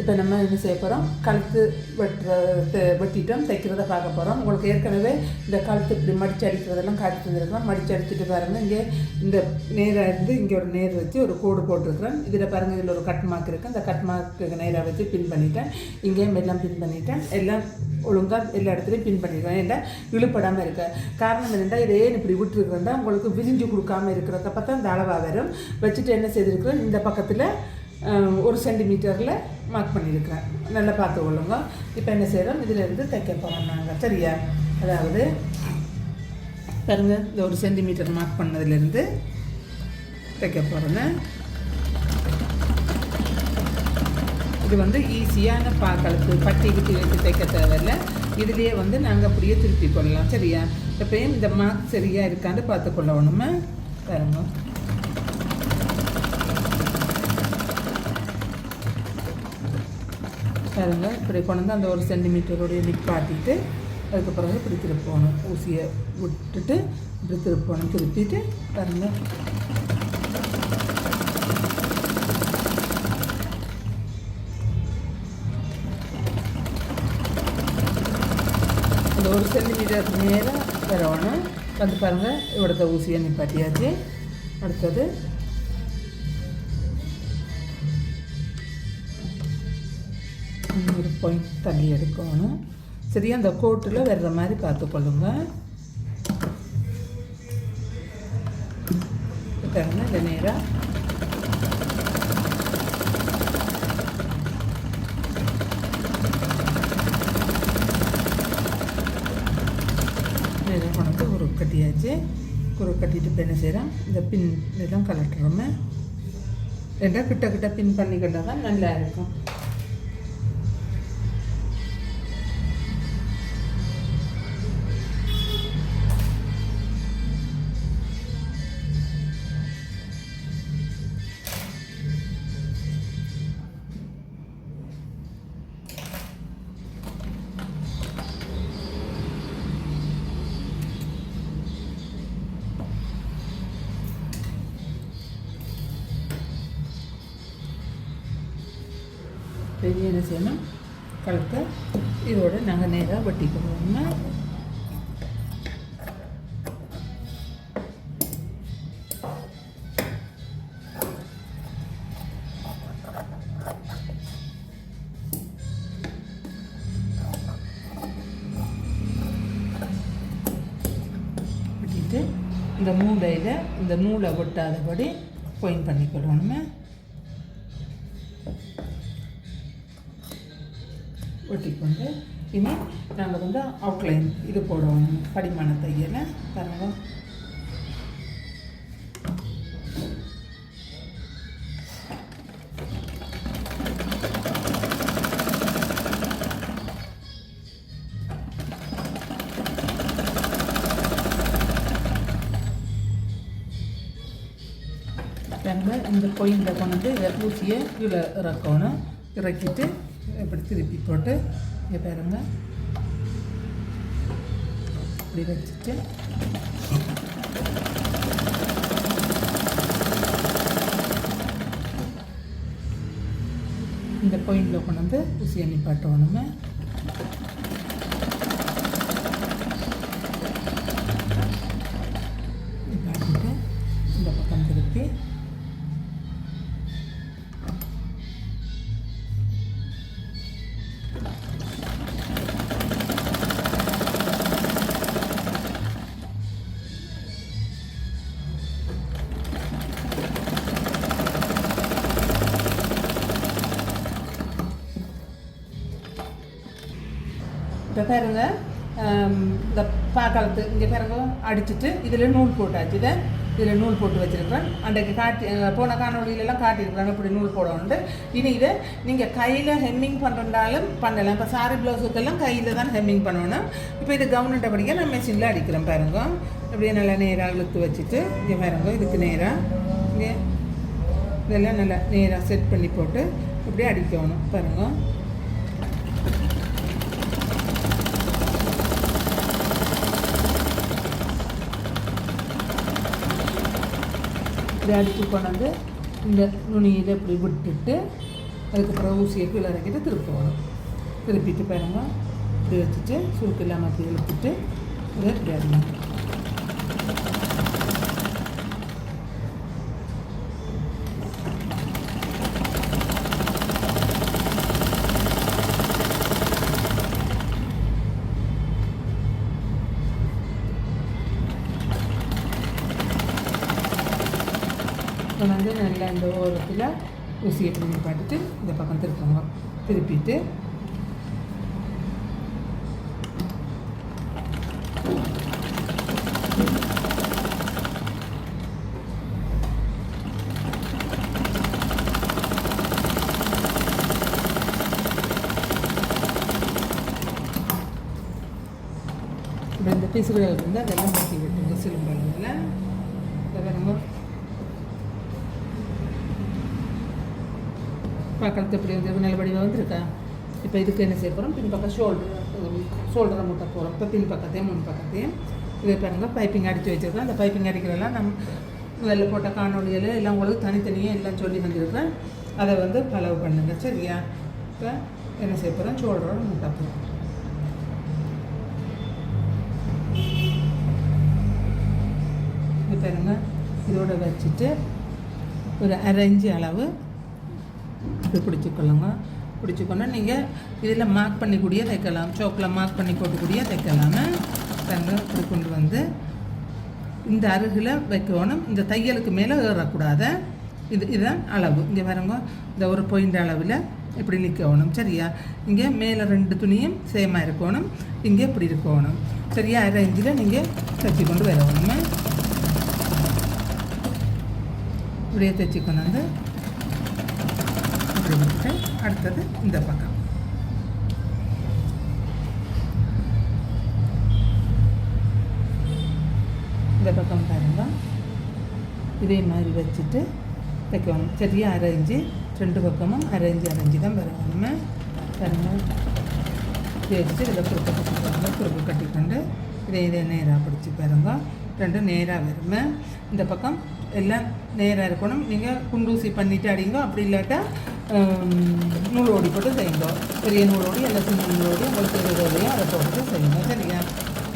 இப்போ நம்ம என்ன செய்ய போகிறோம் கழுத்து வெட்டுறது வெட்டிட்டோம் தைக்கிறத பார்க்க போகிறோம் உங்களுக்கு ஏற்கனவே இந்த கழுத்து இப்படி மடிச்சு அடிக்கிறதெல்லாம் காட்டி தந்துருக்கலாம் மடிச்சு அடிச்சுட்டு பாருங்கள் இங்கே இந்த நேராக இருந்து இங்கே ஒரு நேர் வச்சு ஒரு கோடு போட்டிருக்கிறேன். இதில் பாருங்கள் இதில் ஒரு கட் மார்க் இருக்குது அந்த கட் மார்க்கு நேராக வச்சு பின் பண்ணிட்டேன். இங்கேயும் எல்லாம் பின் பண்ணிட்டேன். எல்லாம் ஒழுங்காக எல்லா இடத்துலையும் பின் பண்ணிடுவேன் ஏன்டா இழுப்படாமல் இருக்க. காரணம் என்னென்னா இதை ஏன் இப்படி விட்டுருக்குறேன்டா? உங்களுக்கு விரிஞ்சு கொடுக்காம இருக்கிறத பார்த்தா இந்த அளவாக வரும். வச்சுட்டு என்ன செய்திருக்கிறோம் இந்த பக்கத்தில் ஒரு சென்டிமீட்டரில் மார்க் பண்ணியிருக்கிறேன். நல்லா பார்த்து கொள்ளுங்க. இப்போ என்ன செய்கிறோம் இதிலேருந்து தைக்க போகிறோம் நாங்கள் சரியா? அதாவது பாருங்க இந்த ஒரு சென்டிமீட்டர் மார்க் பண்ணதுலேருந்து தைக்க போகிறோங்க இது வந்து ஈஸியான பாக்களுக்கு பட்டி கிட்டி வச்சு தைக்க தேவையில்ல. இதுலேயே வந்து நாங்கள் அப்படியே திருப்பி கொள்ளலாம் சரியா? எப்பயும் இந்த மார்க் சரியாக இருக்கான்னு பார்த்து கொள்ளணுமே. பாருங்க. பாருங்கள் இப்படி கொண்டு வந்து அந்த ஒரு சென்டிமீட்டருடைய நிப்பாட்டிட்டு அதுக்கு பிறகு இப்படி திருப்பணும். ஊசியை விட்டுட்டு இப்படி திருப்பணும். திருப்பிட்டு பாருங்கள் அந்த ஒரு சென்டிமீட்டர் மேலே வரணும். வந்து பாருங்கள் இவ்வளோத்த ஊசியை நிப்பாட்டியாச்சு அடுத்தது பாயிண்ட் தள்ளி எடுக்கணும். சரியா அந்த கோட்டில் வர்ற மாதிரி பார்த்துக்கொள்ளுங்க பாருங்க இந்த நேராக நேராக கொண்டு ஒரு கட்டியாச்சு. ஒரு கட்டிட்டு இப்போ என்ன செய்கிறோம் இந்த பின் இதெல்லாம் கலட்டுறோமே ரெண்டாக கிட்ட கிட்ட பின் பண்ணிக்கிட்டா தான் நல்லா இருக்கும். பெரிய என்ன செய்யணும். கழுத்தை இதோட நாங்கள் நேராக வெட்டிக்கணும்னா இந்த மூடையில் இந்த நூலை ஒட்டாதபடி பொயின் பண்ணிக்கொள்ளணுமே. ஒட்டிக்கொண்டு இனி நாங்கள் வந்து அவுட்லைன் இது போடுவோம் படிமான தையலை. பாருங்க இந்த பொயிண்டில் கொண்டு வந்து ஊசியை கீழே இறக்கணும். இறக்கிட்டு இப்படி திருப்பி போட்டு இங்கே பாருங்க. இப்படி வச்சுட்டு. இந்த பாயிண்டில் கொண்டு வந்து ஊசியை நிப்பாட்டணுமே. பாருங்க. இந்த பாக்காலத்து இங்கே பாருங்க அடிச்சுட்டு இதில் நூல் போட்டாச்சு. இதை இதில் நூல் போட்டு வச்சுருக்கிறேன். அன்றைக்கு காட்டி போன காணொலியிலலாம் காட்டியிருக்கிறாங்க. இப்படி நூல் போடணுண்டு இனி இதை நீங்கள் கையில் ஹெம்மிங் பண்ணுறதாலும் பண்ணலாம். இப்போ சாரி ப்ளவுஸுக்கெல்லாம் கையில் தான் ஹெம்மிங் பண்ணணும். இப்போ இது கவர்மெண்ட்டை படிக்க நான் மெஷினில் அடிக்கிறேன் பாருங்க. அப்படியே நல்லா நேராக இழுத்து வச்சுட்டு இங்கே பாருங்க இதுக்கு நேராக இங்கே இதெல்லாம் நல்லா நேராக செட் பண்ணி போட்டு இப்படியே அடிக்கணும் பாருங்க. இப்படி அடித்து கொண்டாந்து இந்த நுனியில் இப்படி விட்டுட்டு அதுக்கப்புறம் ஊசியை கீழே இறக்கிட்டு திருப்பணும் திருப்பிட்டு பாருங்க. இப்படி வச்சுட்டு சுருக்கு இல்லாமல் இழுத்துட்டு இதை இப்படி இந்த ஊசியை திரும்பி பார்த்துட்டு இந்த பக்கம் திருப்புங்க திருப்பிட்டு இப்போ இந்த பீஸுகள் வந்து அதெல்லாம் மாற்றி விட்டுங்க சிலும்பல்ல பக்கத்து இப்படி வந்து நிலபடி வடிவாக வந்திருக்கா இப்போ இதுக்கு என்ன செய்ய போகிறோம் பின் பக்கம் ஷோல்டர் ஷோல்டரை முட்டை போகிறோம் இப்போ பின் பக்கத்தையும் முன் பக்கத்தையும். இதை பாருங்க பைப்பிங் அடித்து வச்சுருக்கோம் அந்த பைப்பிங் அடிக்கிறதெல்லாம் நம்ம முதல்ல போட்ட காணொலியில் எல்லாம் உங்களுக்கு தனித்தனியாக எல்லாம் சொல்லி தந்திருக்கேன் அதை வந்து பலவு பண்ணுங்க சரியா? இப்போ என்ன செய்ய போகிறோம் ஷோல்டரோட முட்டை போகிறோம் இப்போ பாருங்க இதோட வச்சுட்டு ஒரு அரைஞ்சு அளவு இப்படி பிடிச்சிக்கொள்ளுங்க. பிடிச்சிக்கொண்டு நீங்கள் இதில் மார்க் பண்ணி கூடிய தைக்கலாம். சோக்கில் மார்க் பண்ணி போட்டுக்கூடிய கூடிய தங்க இப்படி கொண்டு வந்து இந்த அருகில் வைக்கணும். இந்த தையலுக்கு மேலே ஏறக்கூடாத. இது இதுதான் அளவு. இங்கே பாருங்க. இந்த ஒரு பாயிண்ட் அளவில் இப்படி நிற்கணும் சரியா? இங்கே மேலே ரெண்டு துணியும் சேமாக இருக்கணும். இங்கே இப்படி இருக்கணும். சரியா? அரை இன்ச்சில் நீங்கள் தைச்சி கொண்டு வரணும். இப்படியே தைச்சி கொண்டு வந்து இப்படி அடுத்தது இந்த பக்கம். இந்த பக்கம் பாருங்க. இதே மாதிரி வச்சுட்டு தைக்கணும் சரியாக அரைஞ்சி ரெண்டு பக்கமும் அரைஞ்சி அரைஞ்சி தான் வரணும் பாருங்க. இதை இதில் குறுக்க கட்டிக்கோங்க குறுக்கு கட்டிக்கொண்டு இதை இதை நேராக பிடிச்சி பாருங்க. ரெண்டும் நேராக வருமே. இந்த பக்கம் எல்லாம் நேராக இருக்கணும். நீங்கள் குண்டூசி பண்ணிவிட்டு அடிங்க. அப்படி இல்லாட்டா நூலோடி போட்டு செய்யுங்க பெரிய நூலோடி எல்லாம் சின்ன நூலோடி உங்களுக்கு எதுலையும் அதை போட்டு செய்யுங்க சரியா?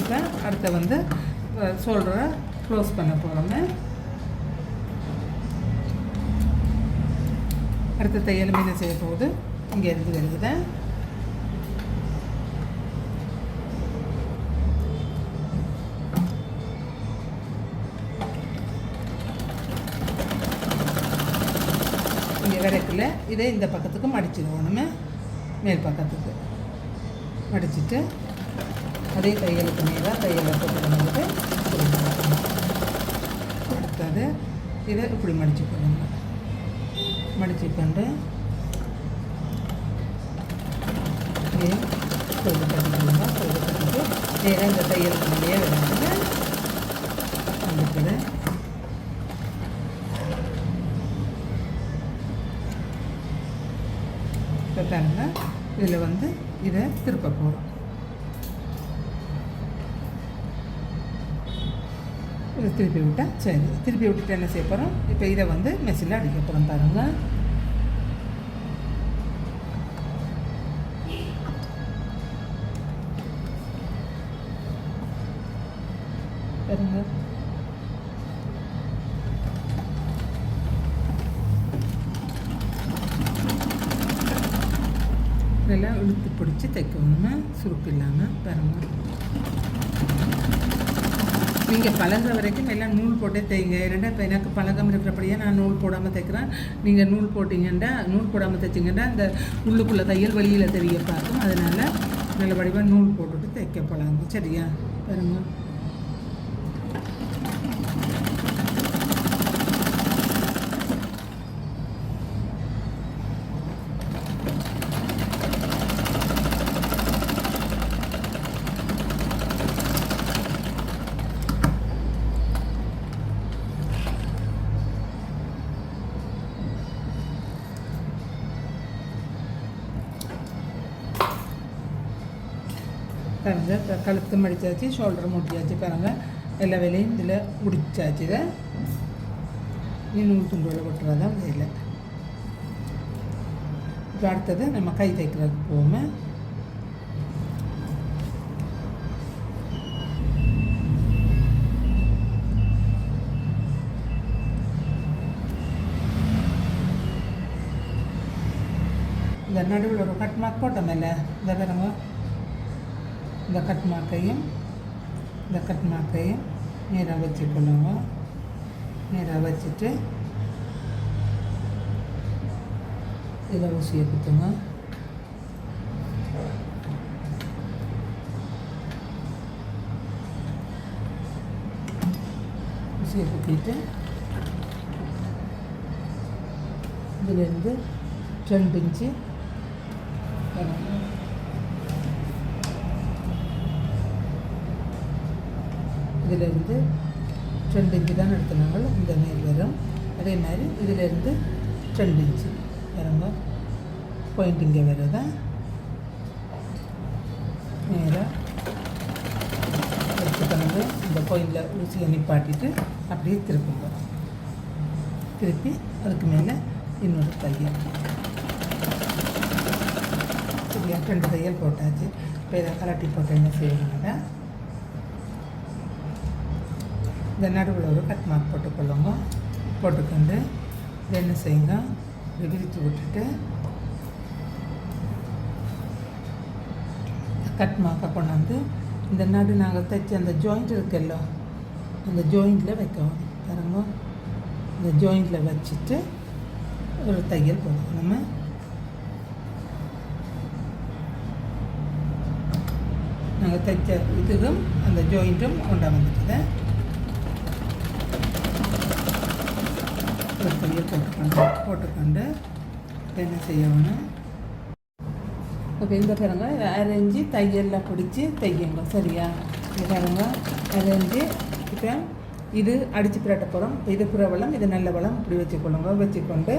இப்போ அடுத்த வந்து சொல்கிற க்ளோஸ் பண்ண போகிறோமே அடுத்த தையல் மீன் செய்ய போகுது. இங்கே இருந்து வருகுது இதை இந்த பக்கத்துக்கு மடிச்சிடுவோணுமே மேல் பக்கத்துக்கு. மடிச்சிட்டு அதே தையலுக்கு நேராக தையலை போட்டு வந்துட்டு அடுத்தது இதை இப்படி மடிச்சு மடிச்சுக்கொண்டு மடிச்சு கொண்டு கட்டிக்கணுங்க கொண்டு கட்டிட்டு நேராக இந்த தையலுக்கு மேலேயே இப்போ இதில் வந்து இதை திருப்ப போகிறோம் இதை திருப்பி விட்டா சரி. திருப்பி விட்டுட்டு என்ன செய்ய போகிறோம் இப்போ இதை வந்து மெஷினில் அடிக்க போகிறோம் பாருங்கள் இழுத்து பிடிச்சி தைக்கணுங்க சுருக்கு இல்லாமல் பாருங்க நீங்கள் பழகுற வரைக்கும் எல்லாம் நூல் போட்டே தைங்க. ஏன்னா இப்போ எனக்கு பழக்கம் இருக்கிறபடியே நான் நூல் போடாமல் தைக்கிறேன். நீங்கள் நூல் போட்டிங்கன்னா நூல் போடாமல் தைச்சிங்கன்னா அந்த உள்ளுக்குள்ளே தையல் வெளியில் தெரிய பார்க்கும். அதனால் நல்ல வடிவாக நூல் போட்டுட்டு தைக்க போகலாங்க சரியா? பாருங்கள் பாருங்க கழுத்து மடிச்சாச்சு ஷோல்டர் முடிச்சாச்சு பாருங்க எல்லா வேலையும் இதில் முடிச்சாச்சு இதை நீ நூல் துண்டோட கொட்டுறதான் வேலை இப்போ அடுத்தது நம்ம கை தைக்கிறதுக்கு போவோமே இந்த நடுவில் ஒரு கட் மார்க் போட்டோம் இல்லை இந்த பாருங்க இந்த கட் மார்க்கையும் இந்த கட் மார்க்கையும் நேராக வச்சுக்கொள்ளுங்க நேராக வச்சுட்டு இதில் ஊசியை குத்துங்க ஊசியை குத்திட்டு இதுலேருந்து ரெண்டு இன்ச்சு வரணும். இதிலிருந்து ரெண்டு இன்ச்சு தான் எடுத்துனாங்க இந்த மேல் வரும். அதே மாதிரி இதிலிருந்து ரெண்டு இன்ச்சு. வரங்க பாயிண்ட் இங்கே வருதா? நேராக எடுத்துக்கணும் இந்த பாயிண்டில் ஊசியை நிப்பாட்டிட்டு அப்படியே திருப்புங்க. திருப்பி அதுக்கு மேலே இன்னொரு தையல். சரியா? ரெண்டு தையல் போட்டாச்சு. இப்போ இதை கலட்டி போட்டு என்ன செய்யணும்னா இந்த நடுவில் ஒரு கட் மார்க் போட்டுக்கொள்ளுங்க. போட்டுக்கொண்டு இதை என்ன செய்யுங்க? விரித்து விட்டுட்டு கட் மார்க்கை கொண்டாந்து இந்த நடு நாங்கள் தைச்ச அந்த ஜாயிண்ட் இருக்குல்ல அந்த ஜாயிண்டில் வைக்கணும் பாருங்க. இந்த ஜாயிண்டில் வச்சுட்டு ஒரு தையல் போடுவோம் நம்ம. நாங்கள் தைச்ச இதுவும் அந்த ஜாயிண்ட்டும் கொண்டா வந்துட்டு ஒரு தையல் போட்டுக்கொண்டு போட்டுக்கொண்டு என்ன செய்யணும்? இப்போ இந்த பாருங்க இதை அரைஞ்சி தையலில் பிடிச்சி தையுங்க சரியா? இது பாருங்க அரைஞ்சி இப்போ இது அடித்து பிரட்ட போகிறோம் இப்போ இது புற வளம் இது நல்ல வளம் இப்படி வச்சுக்கொள்ளுங்க. வச்சுக்கொண்டு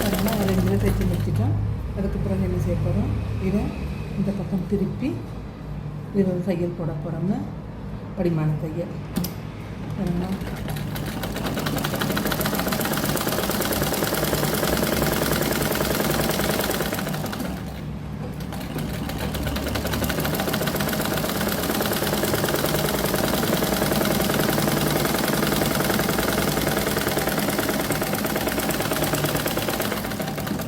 பாருங்க அரைஞ்சி தைச்சி முடிச்சிட்டோம் அதுக்கு பிறகு என்ன செய்ய போகிறோம் இதை இந்த பக்கம் திருப்பி இது ஒரு தையல் போட போகிறோங்க படிமான தையல்.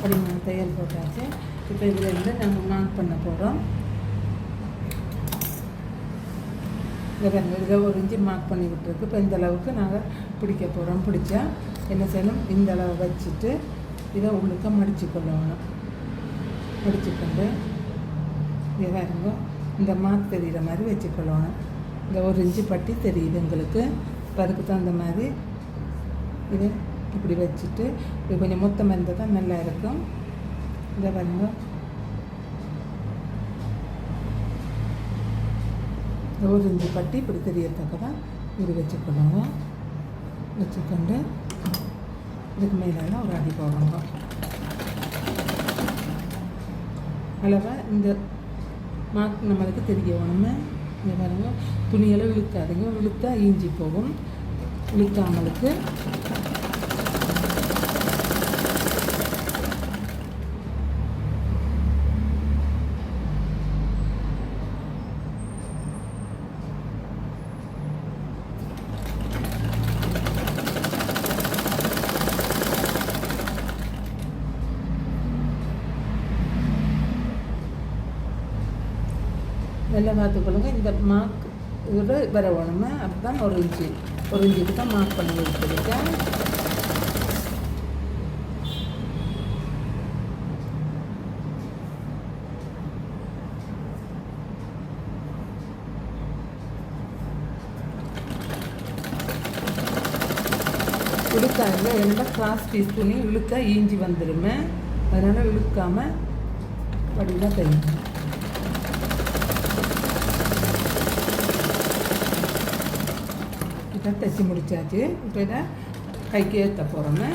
படிமான தையல் போட்டாச்சு. இப்போ இதில் இருந்து நம்ம மார்க் பண்ண போகிறோம் இதை இதை ஒரு இஞ்சி மார்க் பண்ணி விட்டுருக்கு. இப்போ இந்த அளவுக்கு நாங்கள் பிடிக்க போகிறோம் பிடிச்சா என்ன செய்யணும்? இந்த அளவு வச்சுட்டு இதை உள்ளுக்க மடித்து கொள்ளணும். மடிச்சுக்கொண்டு இதாக பாருங்க இந்த மார்க் தெரிகிற மாதிரி வச்சுக்கொள்ளணும் இந்த ஒரு இஞ்சி பட்டி தெரியுது உங்களுக்கு. இப்போ அதுக்கு தகுந்த மாதிரி இது இப்படி வச்சுட்டு இது கொஞ்சம் மொத்தமாக இருந்தால் தான் நல்லா இருக்கும். இதை பாருங்கள் இந்த பட்டி இப்படி தெரியறதுக்கு தான் இது வச்சுக்கணும் வச்சுக்கொண்டு இதுக்கு மேலே ஒரு அடி போடணும் அளவை இந்த மார்க் நம்மளுக்கு தெரிய வேணுமே. இங்கே மாதிரி துணியெல்லாம் இழுக்காதீங்க. இழுத்தா ஈஞ்சி போகும். இழுக்காமலுக்கு நல்லா பார்த்துக்கொள்ளுங்க இந்த மார்க் இதோட வர வேணுமே தான் ஒரு இன்ச்சு ஒரு இன்ச்சுக்கு தான் மார்க் பண்ணி வச்சுருக்கேன். இழுக்காங்க என்னடா கிராஸ் பீஸ் துணி இழுத்தா ஈஞ்சி வந்துடுமே அதனால் இழுக்காமல் வடிவாக தெரியும். இதை தைச்சி முடிச்சாச்சு. இப்போ இதை கைக்கு ஏற்ற போகிறோமே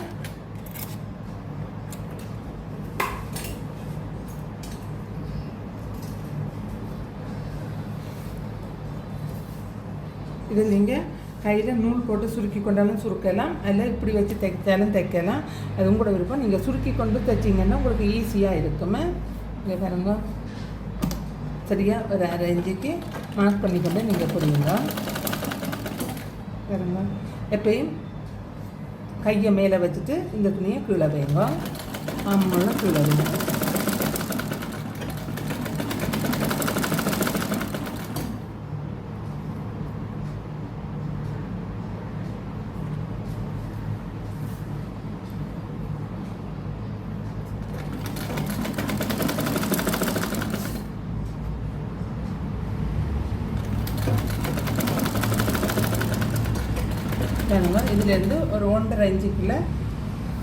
இது நீங்கள் கையில் நூல் போட்டு சுருக்கி கொண்டாலும் சுருக்கலாம். அதில் இப்படி வச்சு தைச்சாலும் தைக்கலாம். அது உங்களோட விருப்பம். நீங்கள் சுருக்கி கொண்டு தைச்சிங்கன்னா உங்களுக்கு ஈஸியாக இருக்குமே. இங்கே பாருங்கள் சரியாக ஒரு அரை இன்ச்சுக்கு மார்க் பண்ணிக்கொண்டு நீங்கள் புரியுங்க பாருங்க. எப்பயும் கையை மேலே வச்சுட்டு இந்த துணியை கீழே வைங்க. ஆமாம் கீழே வைங்க பாருங்க இதுலேருந்து ஒரு ஒன்றரை இன்ச்சுக்குள்ளே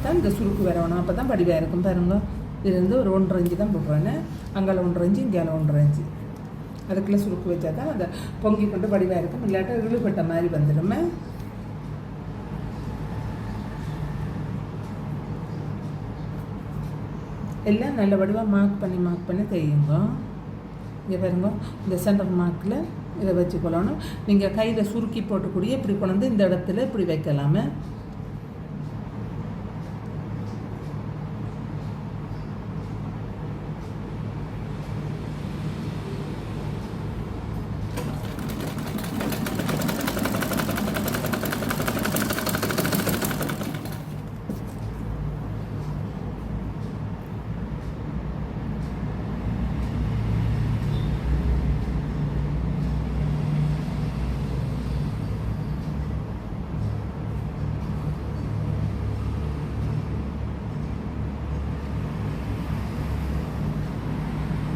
தான் இந்த சுருக்கு வரணும். அப்போ தான் படிவாக இருக்கும் பாருங்க. இதுலேருந்து ஒரு ஒன்றரை இன்ச்சு தான் போடுறேன்னு அங்கால ஒன்றரை இன்ச்சு இங்கேயால ஒன்றரை இன்ச்சு. அதுக்குள்ளே சுருக்கு வச்சா தான் அந்த பொங்கி கொண்டு படிவாக இருக்கும். இல்லாட்டா இழுபட்ட மாதிரி வந்துடுமே. எல்லாம் நல்ல வடிவாக மார்க் பண்ணி மார்க் பண்ணி தெரியுங்க இங்கே பாருங்க. இந்த சென்டர் மார்க்கில் இதை வச்சு கொள்ளணும். நீங்கள் கையில் சுருக்கி போட்டுக்கூடிய இப்படி கொண்டு வந்து இந்த இடத்துல இப்படி வைக்கலாமே.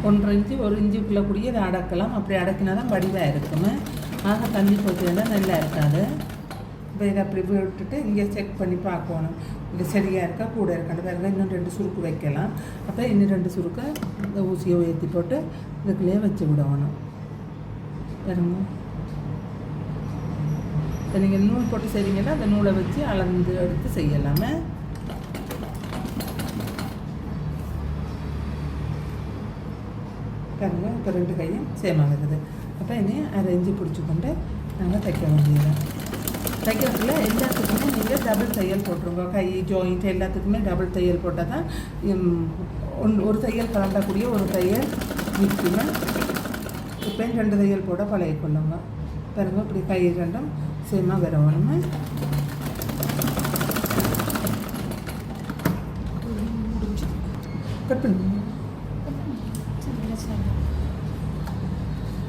ஒன்றரை இன்ச்சு ஒரு இன்ச்சுக்குள்ளே கூடிய இதை அடக்கலாம். அப்படி அடக்கினா தான் வடிவாக இருக்கும். ஆக தண்ணி போச்சுன்னா நல்லா இருக்காது. இப்போ இதை அப்படி விட்டுட்டு இங்கே செக் பண்ணி பார்க்கணும். இங்கே சரியாக இருக்கா கூட இருக்கான்னு பாருங்க இன்னும் ரெண்டு சுருக்கு வைக்கலாம். அப்போ இன்னும் ரெண்டு சுருக்கை இந்த ஊசியை உயர்த்தி போட்டு இதுக்குள்ளேயே வச்சு விடணும். பாருங்க. இப்போ நீங்கள் நூல் போட்டு செய்கிறீங்கன்னா அந்த நூலை வச்சு அளந்து எடுத்து செய்யலாமே பாருங்க இப்போ ரெண்டு கையும் சேமாக இருக்குது அப்போ இனி அதை இஞ்சி பிடிச்சி கொண்டு நாங்கள் தைக்க வேண்டியது தைக்கிறதுல எல்லாத்துக்குமே நீங்கள் டபுள் தையல் போட்டுருங்க கை ஜாயிண்ட் எல்லாத்துக்குமே டபுள் தையல் போட்டால் தான் ஒன் ஒரு தையல் கலண்டக்கூடிய ஒரு தையல் நிற்குமே இப்போ ரெண்டு தையல் போட பழகிக்கொள்ளுங்க பாருங்க இப்படி கை ரெண்டும் சேமாக வரணுமே கட் பண்ணுங்க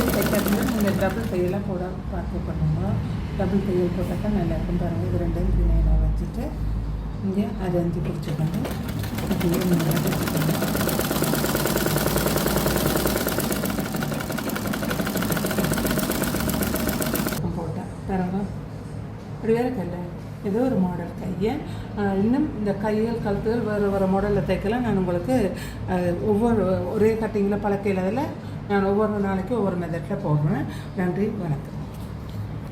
வச்சுட்டு தைக்கிறதுனா நீங்கள் டபுள் தையலாக போட பார்த்து பண்ணுங்க. டபுள் தையல் போட்டால் நல்லா இருக்கும் பாருங்கள் இது ரெண்டையும் இப்படி வச்சுட்டு இங்கே அது அஞ்சு பிடிச்சிக்கணும் இப்படியே நேராக வச்சுக்கணும் போட்டேன் இப்படி வேறு ஏதோ ஒரு மாடல் கையை இன்னும் இந்த கைகள் கழுத்துகள் வேறு வேறு மாடலில் தைக்கலாம் நான் உங்களுக்கு ஒவ்வொரு ஒரே கட்டிங்கில் பழக்கையில் அதில் நான் ஒவ்வொரு நாளைக்கும் ஒவ்வொரு மெதட்டில் போடுறேன். நன்றி வணக்கம்.